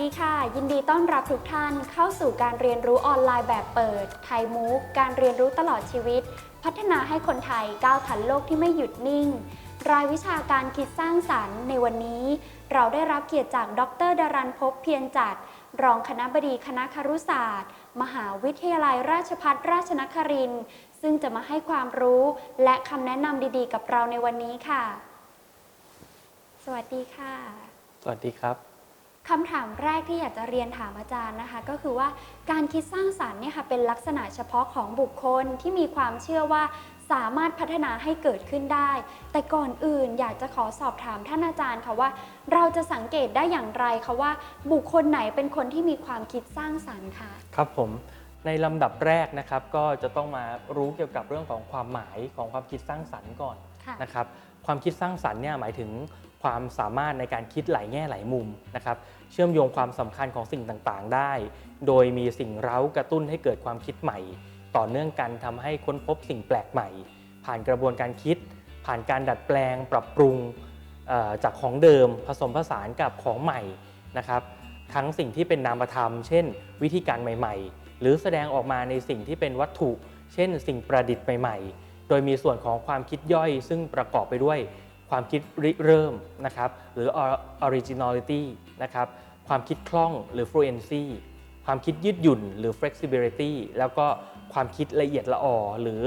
ดีค่ะ ยินดีต้อนรับทุกท่านเข้าสู่การเรียนรู้ออนไลน์แบบเปิด ไทยมูฟการเรียนรู้ตลอดชีวิต พัฒนาให้คนไทยก้าวทันโลกที่ไม่หยุดนิ่ง รายวิชาการคิดสร้างสรรค์ในวันนี้ เราได้รับเกียรติจากดรดารันพบเพียรจัด รองคณะบดีคณะครุศาสตร์ มหาวิทยาลัยราชภัฏราชนครินทร์ซึ่งจะมาให้ความรู้และคำแนะนำดีๆ กับเราในวันนี้ค่ะ สวัสดีค่ะ สวัสดีครับ คำถามแรกที่อยากจะเรียนถามอาจารย์นะคะ ก็คือว่าการคิดสร้างสรรค์เนี่ยค่ะเป็นลักษณะเฉพาะของบุคคลที่มีความเชื่อว่าสามารถพัฒนาให้เกิดขึ้นได้ แต่ก่อนอื่นอยากจะขอสอบถามท่านอาจารย์ค่ะว่า เราจะสังเกตได้อย่างไรคะว่า บุคคลไหนเป็นคนที่มีความคิดสร้างสรรค์คะครับผม ในลำดับแรกนะครับก็จะต้องมารู้เกี่ยวกับเรื่องของความหมายของความคิดสร้างสรรค์ก่อนค่ะ นะครับ ความคิดสร้างสรรค์เนี่ยหมายถึงความสามารถในการคิดหลายแง่หลายมุมนะครับเชื่อมโยงความสำคัญของสิ่งต่างๆ ได้ โดยมีสิ่งเร้ากระตุ้นให้เกิดความคิดใหม่ ต่อเนื่องกันทำให้ค้นพบสิ่งแปลกใหม่ ผ่านกระบวนการคิด ผ่านการดัดแปลง ปรับปรุงเอ่อจากของเดิมผสมผสานกับของใหม่นะครับ ทั้งสิ่งที่เป็นนามธรรม เช่น วิธีการใหม่ ๆ หรือแสดงออกมาในสิ่งที่เป็นวัตถุ เช่น สิ่งประดิษฐ์ใหม่ๆ โดยมีส่วนของความคิดย่อย ซึ่งประกอบไปด้วยความคิดริเริ่มนะครับหรือ originality นะครับความคิดคล่องหรือ fluency ความคิดยืดหยุ่นหรือ flexibility แล้วก็ความคิดละเอียดละออหรือ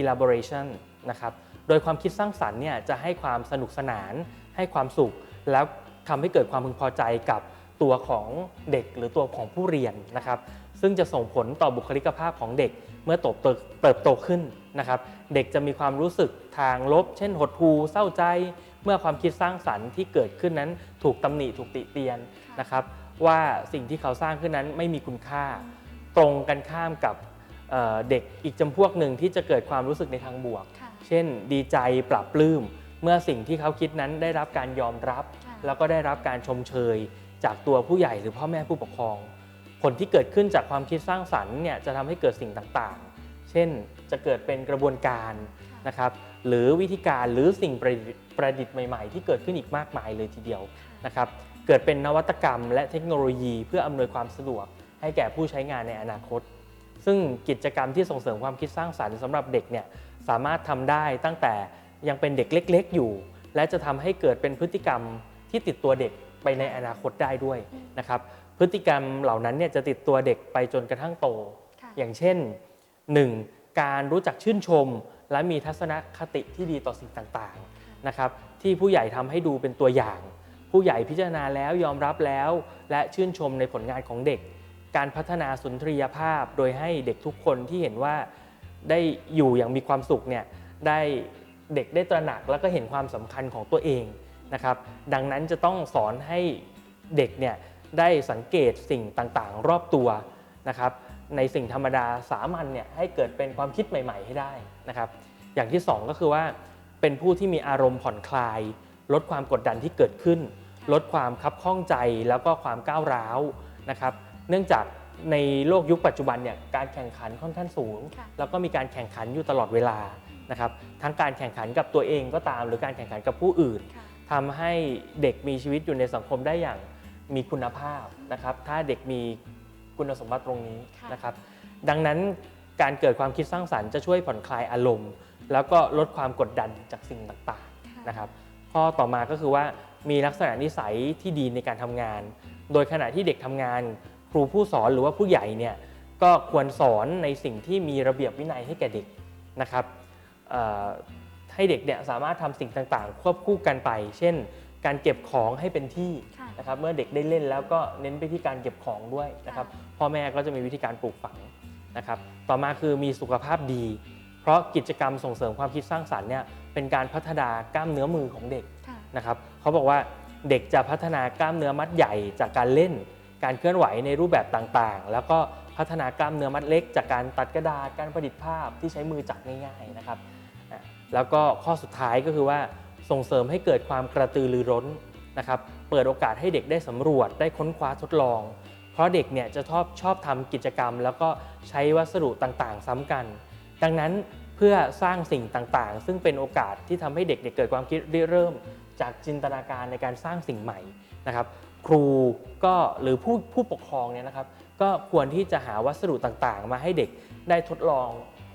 elaboration นะครับโดยความคิดสร้างสรรค์เนี่ยจะให้ความสนุกสนาน ให้ความสุข แล้วทำให้เกิดความพึงพอใจกับตัวของเด็กหรือตัวของผู้เรียนนะครับ ซึ่งจะส่งผลต่อบุคลิกภาพของเด็กเมื่อเติบโตเติบโตขึ้นนะครับ เด็กจะมีความรู้สึกทางลบ เช่น หดหู่เศร้าใจ เมื่อความคิดสร้างสรรค์ที่เกิดขึ้นนั้นถูกตำหนิถูกติเตียนนะครับ ว่าสิ่งที่เขาสร้างขึ้นนั้นไม่มีคุณค่า ตรงกันข้ามกับเอ่อเด็กอีกจำพวกหนึ่งที่จะเกิดความรู้สึกในทางบวกค่ะเช่น ดีใจปรับปลื้มเมื่อสิ่งที่เขาคิดนั้นได้รับการยอมรับค่ะแล้วก็ได้รับการชมเชย จากตัวผู้ใหญ่หรือพ่อแม่ผู้ปกครอง ผลที่เกิดขึ้นจากความคิดสร้างสรรค์เนี่ยจะทำให้เกิดสิ่งต่างๆ เช่นจะเกิดเป็นกระบวนการนะครับหรือวิธีการหรือสิ่งประดิษฐ์ประดิษฐ์ใหม่ๆ ที่เกิดขึ้นอีกมากมายเลยทีเดียวนะครับเกิดเป็นนวัตกรรม และเทคโนโลยี เพื่ออำนวยความสะดวก ให้แก่ผู้ใช้งานในอนาคต ซึ่งกิจกรรมที่ส่งเสริมความคิดสร้างสรรค์สำหรับเด็กเนี่ยสามารถทำได้ตั้งแต่ยังเป็นเด็กเล็ก ๆ อยู่ และจะทำให้เกิดเป็นพฤติกรรมที่ติดตัวเด็กไปในอนาคตได้ด้วยนะครับ พฤติกรรมเหล่านั้นเนี่ยจะติดตัวเด็กไปจนกระทั่งโตค่ะอย่างเช่น 1. การรู้จักชื่นชม และมีทัศนคติที่ดีต่อสิ่งต่างๆนะครับที่ผู้ใหญ่ทำให้ดูเป็นตัวอย่าง ผู้ใหญ่พิจารณาแล้วยอมรับแล้ว และชื่นชมในผลงานของเด็ก การพัฒนาสุนทรียภาพ โดยให้เด็กทุกคนที่เห็นว่าได้อยู่อย่างมีความสุขเนี่ยได้เด็กได้ตระหนักแล้วก็เห็นความสำคัญของตัวเองนะครับดังนั้นจะต้องสอนให้เด็กเนี่ย ได้สังเกตสิ่งต่างๆ รอบตัวนะครับ ในสิ่งธรรมดาสามัญเนี่ยให้เกิดเป็นความคิดใหม่ ๆ ให้ได้นะครับ อย่างที่สองก็คือว่าเป็นผู้ที่มีอารมณ์ผ่อนคลาย ลดความกดดันที่เกิดขึ้น ลดความคับข้องใจแล้วก็ความก้าวร้าวนะครับ เนื่องจากในโลกยุคปัจจุบันเนี่ยการแข่งขันค่อนข้างสูงค่ะแล้วก็มีการแข่งขันอยู่ตลอดเวลานะครับทั้งการแข่งขันกับตัวเองก็ตาม หรือการแข่งขันกับผู้อื่นค่ะทำให้เด็กมีชีวิตอยู่ในสังคมได้อย่าง มีคุณภาพนะครับ ถ้าเด็กมีคุณสมบัติตรงนี้ค่ะนะครับ ดังนั้นการเกิดความคิดสร้างสรรค์จะช่วยผ่อนคลายอารมณ์ แล้วก็ลดความกดดันจากสิ่งต่างๆนะครับ ข้อต่อมาก็คือว่ามีลักษณะนิสัยที่ดีในการทำงาน โดยขณะที่เด็กทำงาน ครูผู้สอนหรือว่าผู้ใหญ่เนี่ยก็ควรสอนในสิ่งที่มีระเบียบวินัยให้แก่เด็กนะครับเอ่อให้เด็กเนี่ยสามารถทำสิ่งต่างๆ ควบคู่กันไป เช่น การเก็บของให้เป็นที่ค่ะ นะครับเมื่อเด็กได้เล่นแล้วก็เน้นไปที่การเก็บของด้วยนะครับพ่อแม่ก็จะมีวิธีการปลูกฝังนะครับต่อมาคือมีสุขภาพดี เพราะกิจกรรมส่งเสริมความคิดสร้างสรรค์เนี่ยเป็นการพัฒนากล้ามเนื้อมือของเด็กค่ะนะครับเขาบอกว่าเด็กจะพัฒนากล้ามเนื้อมัดใหญ่จากการเล่น การเคลื่อนไหวในรูปแบบต่างๆ แล้วก็พัฒนากล้ามเนื้อมัดเล็ก จากการตัดกระดาษการประดิษฐ์ภาพที่ใช้มือจับง่ายๆนะครับอะแล้วก็ข้อสุดท้ายก็คือว่าส่งเสริมให้เกิดความกระตือรือร้น นะครับเปิดโอกาสให้เด็กได้สำรวจได้ค้นคว้าทดลอง เพราะเด็กเนี่ยจะชอบชอบทำกิจกรรม แล้วก็ใช้วัสดุต่างๆ ซ้ำกัน ดังนั้นเพื่อสร้างสิ่งต่างๆ ซึ่งเป็นโอกาสที่ทำให้เด็กเนี่ยเกิดความคิดเริ่ม จากจินตนาการในการสร้างสิ่งใหม่นะครับ ครูก็หรือผู้ผู้ปกครองเนี่ยนะครับ ก็ควรที่จะหาวัสดุต่างๆ มาให้เด็กได้ทดลอง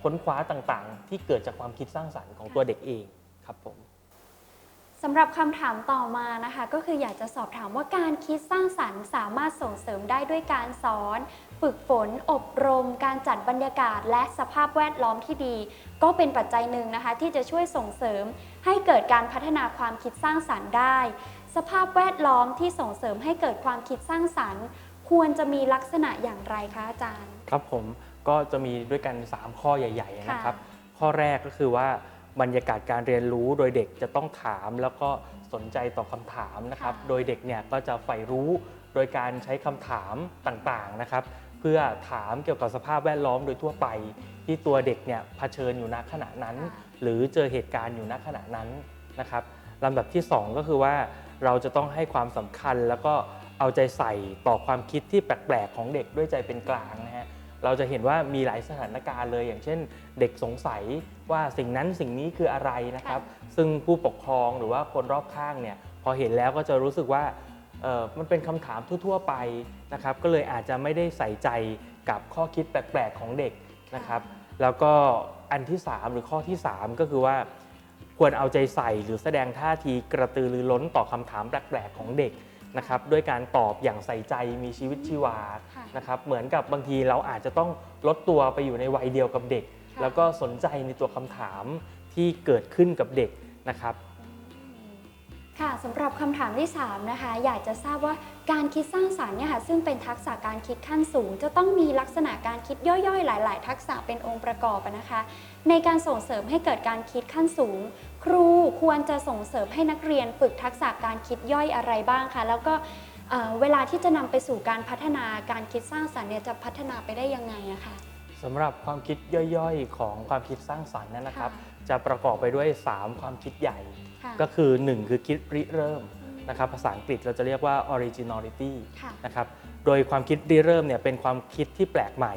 ค้นคว้าต่างๆ ที่เกิดจากความคิดสร้างสรรค์ของตัวเด็กเองครับผม สำหรับคำถามต่อมานะคะ ก็คืออยากจะสอบถามว่าการคิดสร้างสรรค์สามารถส่งเสริมได้ด้วยการสอน ฝึกฝน อบรม การจัดบรรยากาศ และสภาพแวดล้อมที่ดี ก็เป็นปัจจัยหนึ่งนะคะ ที่จะช่วยส่งเสริม ให้เกิดการพัฒนาความคิดสร้างสรรค์ได้ สภาพแวดล้อมที่ส่งเสริมให้เกิดความคิดสร้างสรรค์ ควรจะมีลักษณะอย่างไรคะอาจารย์ ครับผมก็จะมีด้วยกัน 3 ข้อใหญ่ ๆ นะครับค่ะข้อแรกก็คือว่า บรรยากาศการเรียนรู้โดยเด็กจะต้องถามแล้วก็สนใจต่อคำถามนะครับ โดยเด็กเนี่ยก็จะใฝ่รู้โดยการใช้คำถามต่างๆนะครับ เพื่อถามเกี่ยวกับสภาพแวดล้อมโดยทั่วไป ที่ตัวเด็กเนี่ยเผชิญอยู่ณขณะนั้น หรือเจอเหตุการณ์อยู่ณขณะนั้นนะครับลำดับที่ 2 ก็คือว่าเราจะต้องให้ความสำคัญแล้วก็เอาใจใส่ต่อความคิดที่แปลกๆของเด็กด้วยใจเป็นกลางนะฮะ เราจะเห็นว่ามีหลายสถานการณ์เลย อย่างเช่น เด็กสงสัยว่าสิ่งนั้นสิ่งนี้คืออะไรนะครับ ซึ่งผู้ปกครองหรือว่าคนรอบข้างเนี่ยพอเห็นแล้วก็จะรู้สึกว่าเอ่อมันเป็นคำถามทั่ว ๆ ไปนะครับ ก็เลยอาจจะไม่ได้ใส่ใจกับข้อคิดแปลก ๆ ของเด็กนะครับ แล้วก็อันที่ 3 หรือข้อที่ 3 ก็คือว่าควรเอาใจใส่หรือแสดงท่าทีกระตือรือร้นต่อคำถามแปลก ๆ ของเด็ก นะครับด้วยการตอบอย่างใส่ใจมีชีวิตชีวาค่ะนะครับเหมือนกับบางทีเราอาจจะต้องลดตัวไปอยู่ในวัยเดียวกับเด็กค่ะแล้วก็สนใจในตัวคำถามที่เกิดขึ้นกับเด็กนะครับค่ะสำหรับคำถามที่ 3 นะคะ อยากจะทราบว่าการคิดสร้างสรรค์เนี่ยค่ะซึ่งเป็นทักษะการคิดขั้นสูง จะต้องมีลักษณะการคิดย่อยๆ หลาย ๆ ทักษะเป็นองค์ประกอบอะนะคะ ในการส่งเสริมให้เกิดการคิดขั้นสูง ครูควรจะส่งเสริมให้นักเรียนฝึกทักษะการคิดย่อยอะไรบ้างคะแล้วก็เอ่อเวลาที่จะนำไปสู่การพัฒนาการคิดสร้างสรรค์เนี่ยจะพัฒนาไปได้ยังไงอะคะสำหรับความคิดย่อยๆ ของความคิดสร้างสรรค์นั้นนะครับค่ะจะประกอบไปด้วย 3 ความคิดใหญ่ค่ะก็คือ 1 คือคิดริเริ่มนะครับภาษาอังกฤษเราจะเรียกว่า originality ค่ะนะครับโดยความคิดริเริ่มเนี่ยเป็นความคิดที่แปลกใหม่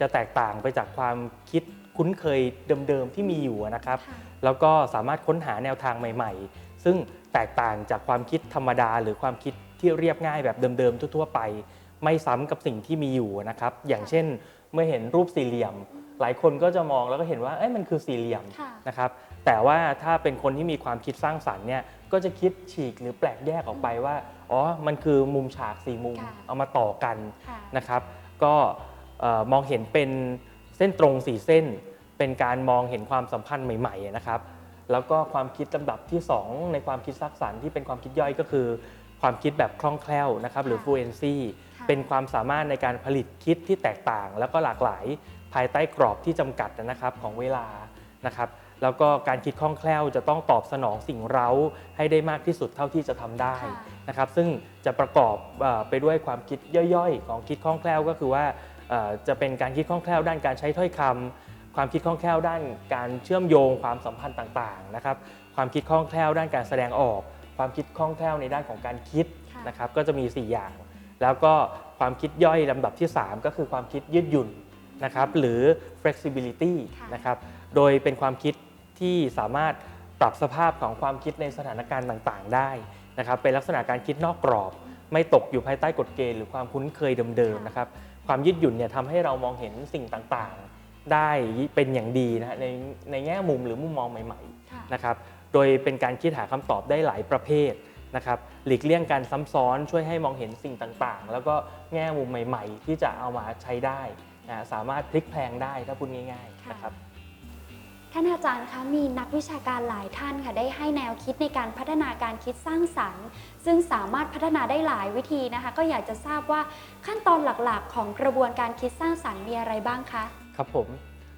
จะแตกต่างไปจากความคิด คุ้นเคยเดิมๆที่มีอยู่นะครับค่ะแล้วก็สามารถค้นหาแนวทางใหม่ ๆ ซึ่งแตกต่างจากความคิดธรรมดา หรือความคิดที่เรียบง่ายแบบเดิมๆทั่วๆไป ไม่ซ้ำกับสิ่งที่มีอยู่นะครับ อย่างเช่น เมื่อเห็นรูปสี่เหลี่ยม หลายคนก็จะมองแล้วก็เห็นว่าเอ้ยมันคือสี่เหลี่ยมค่ะนะครับแต่ว่าถ้าเป็นคนที่มีความคิดสร้างสรรค์เนี่ยก็จะคิดฉีกหรือแปลกแยกออกไปว่าอ๋อมันคือมุมฉากสี่มุมค่ะเอามาต่อกันค่ะนะครับ ก็เอ่อมองเห็นเป็นเส้นตรงสี่เส้น เป็นการมองเห็นความสัมพันธ์ใหม่ๆนะครับ แล้วก็ความคิดลำดับที่ 2 ในความคิดสร้างสรรค์ที่เป็นความคิดย่อยก็คือ ความคิดแบบคล่องแคล่วนะครับ หรือค่ะ fluency ค่ะเป็นความสามารถในการผลิตคิดที่แตกต่าง แล้วก็หลากหลายภายใต้กรอบที่จำกัดนะครับของเวลานะครับแล้วก็การคิดคล่องแคล่วจะต้องตอบสนองสิ่งเร้าให้ได้มากที่สุดเท่าที่จะทำได้ค่ะนะครับ ซึ่งจะประกอบเอ่อไปด้วยความคิดย่อยๆ ของคิดคล่องแคล่วก็คือว่าเอ่อจะเป็นการคิดคล่องแคล่วด้านการใช้ถ้อยคำ ความคิดคล่องแคล่วด้านการเชื่อมโยงความสัมพันธ์ต่างๆนะครับความคิดคล่องแคล่วด้านการแสดงออก ความคิดคล่องแคล่วในด้านของการคิดค่ะนะครับก็จะมี 4 อย่าง แล้วก็ความคิดย่อยลำดับที่ 3 ก็คือความคิดยืดหยุ่นนะครับหรือ flexibility ค่ะนะครับโดยเป็นความคิดที่สามารถปรับสภาพของความคิดในสถานการณ์ต่างๆ ได้นะครับเป็นลักษณะการคิดนอกกรอบ ไม่ตกอยู่ภายใต้กฎเกณฑ์หรือความคุ้นเคยเดิมๆนะครับความยืดหยุ่นเนี่ยทำให้เรามองเห็นสิ่งต่างๆ ได้เป็นอย่างดีนะฮะในในแง่มุมหรือมุมมองใหม่ๆค่ะนะครับโดยเป็นการคิดหาคำตอบได้หลายประเภทนะครับหลีกเลี่ยงการซ้ำซ้อนช่วยให้มองเห็นสิ่งต่างๆ แล้วก็แง่มุมใหม่ๆ ที่จะเอามาใช้ได้นะสามารถพลิกแพลงได้ถ้าพูดง่ายๆค่ะนะครับท่านอาจารย์คะมีนักวิชาการหลายท่านค่ะได้ให้แนวคิดในการพัฒนาการคิดสร้างสรรค์ ซึ่งสามารถพัฒนาได้หลายวิธีนะคะ ก็อยากจะทราบว่าขั้นตอนหลักๆ ของกระบวนการคิดสร้างสรรค์มีอะไรบ้างคะ ครับผม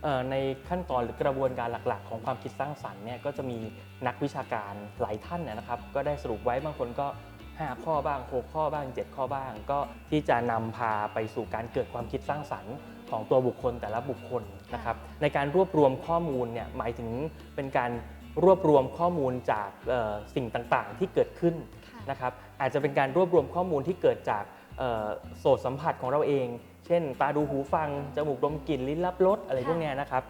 เอ่อในขั้นตอนหรือกระบวนการหลัก ๆ ของความคิดสร้างสรรค์เนี่ยก็จะมีนักวิชาการหลายท่านนะนะครับ ก็ได้สรุปไว้บางคนก็ 5 ข้อบ้าง 6 ข้อบ้าง 7 ข้อบ้าง ก็ที่จะนำพาไปสู่การเกิดความคิดสร้างสรรค์ของตัวบุคคลแต่ละบุคคลนะครับ ในการรวบรวมข้อมูลเนี่ยหมายถึงเป็นการรวบรวมข้อมูลจากเอ่อสิ่งต่างๆ ที่เกิดขึ้นค่ะนะครับ อาจจะเป็นการรวบรวมข้อมูลที่เกิดจากเอ่อโสตสัมผัสของเราเอง เช่น ตาดูหูฟัง จมูกดมกลิ่น ลิ้นรับรสอะไรค่ะพวกเนี้ยนะครับ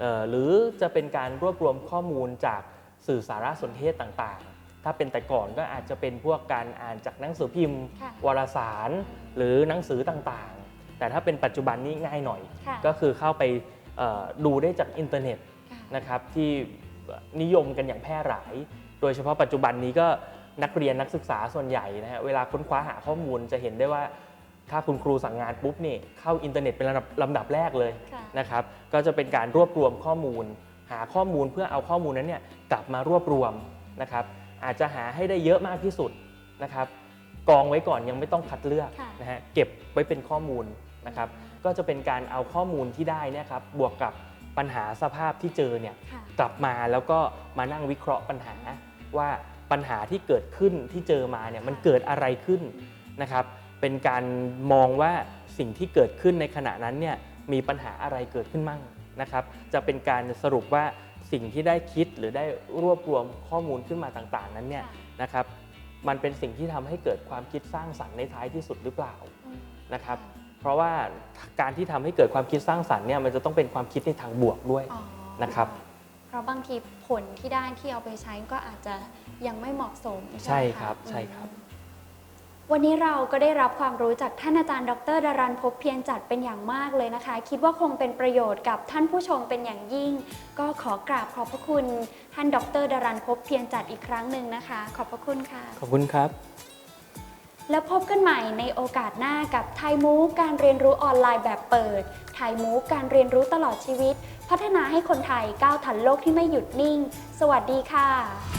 เอ่อหรือจะเป็นการรวบรวมข้อมูลจากสื่อสารสนเทศต่างๆ ถ้าเป็นแต่ก่อนก็อาจจะเป็นพวกการอ่านจากหนังสือพิมพ์ ค่ะวารสาร หรือหนังสือต่างๆ แต่ถ้าเป็นปัจจุบันนี้ง่ายหน่อย ค่ะ ก็คือเข้าไปเอ่อดูได้จากอินเทอร์เน็ตค่ะนะครับที่นิยมกันอย่างแพร่หลาย โดยเฉพาะปัจจุบันนี้ก็นักเรียนนักศึกษาส่วนใหญ่นะฮะเวลาค้นคว้าหาข้อมูลจะเห็นได้ว่า ถ้าคุณครูสั่งงานปุ๊บนี่เข้าอินเทอร์เน็ตเป็นลำดับลำดับแรกเลยค่ะ นะครับ ก็จะเป็นการรวบรวมข้อมูล หาข้อมูลเพื่อเอาข้อมูลนั้นเนี่ยกลับมารวบรวมนะครับ อาจจะหาให้ได้เยอะมากที่สุดนะครับ กองไว้ก่อนยังไม่ต้องคัดเลือกค่ะ นะฮะเก็บไว้เป็นข้อมูลนะครับ ก็จะเป็นการเอาข้อมูลที่ได้เนะครับบวกกับปัญหาสภาพที่เจอเนี่ย ค่ะ กลับมาแล้วก็มานั่งวิเคราะห์ปัญหาว่าปัญหาที่เกิดขึ้นที่เจอมาเนี่ยมันเกิดอะไรขึ้นนะครับ เป็นการมองว่าสิ่งที่เกิดขึ้นในขณะนั้นเนี่ยมีปัญหาอะไรเกิดขึ้นมั่งนะครับ จะเป็นการสรุปว่าสิ่งที่ได้คิดหรือได้รวบรวมข้อมูลขึ้นมาต่างๆ นั้นเนี่ยค่ะนะครับ มันเป็นสิ่งที่ทำให้เกิดความคิดสร้างสรรค์ในท้ายที่สุดหรือเปล่าอืมนะครับ เพราะว่าการที่ทำให้เกิดความคิดสร้างสรรค์เนี่ยมันจะต้องเป็นความคิดในทางบวกด้วยอ๋อนะครับเพราะบางทีผลที่ได้ที่เอาไปใช้ก็อาจจะยังไม่เหมาะสมใช่ไหมะครับใช่ครับอืม วันนี้เราก็ได้รับความรู้จากท่านอาจารย์ ดรดารันพบเพียรจัดเป็นอย่างมากเลยนะคะ คิดว่าคงเป็นประโยชน์กับท่านผู้ชมเป็นอย่างยิ่ง ก็ขอกราบขอบพระคุณ ท่านดรดารันพบเพียรจัดอีกครั้งหนึ่งนะคะ ขอบพระคุณค่ะ ขอบคุณครับ แล้วพบกันใหม่ในโอกาสหน้ากับไทยมูการเรียนรู้ออนไลน์แบบเปิดไทยมูการเรียนรู้ตลอดชีวิต พัฒนาให้คนไทยก้าวทันโลกที่ไม่หยุดนิ่ง สวัสดีค่ะ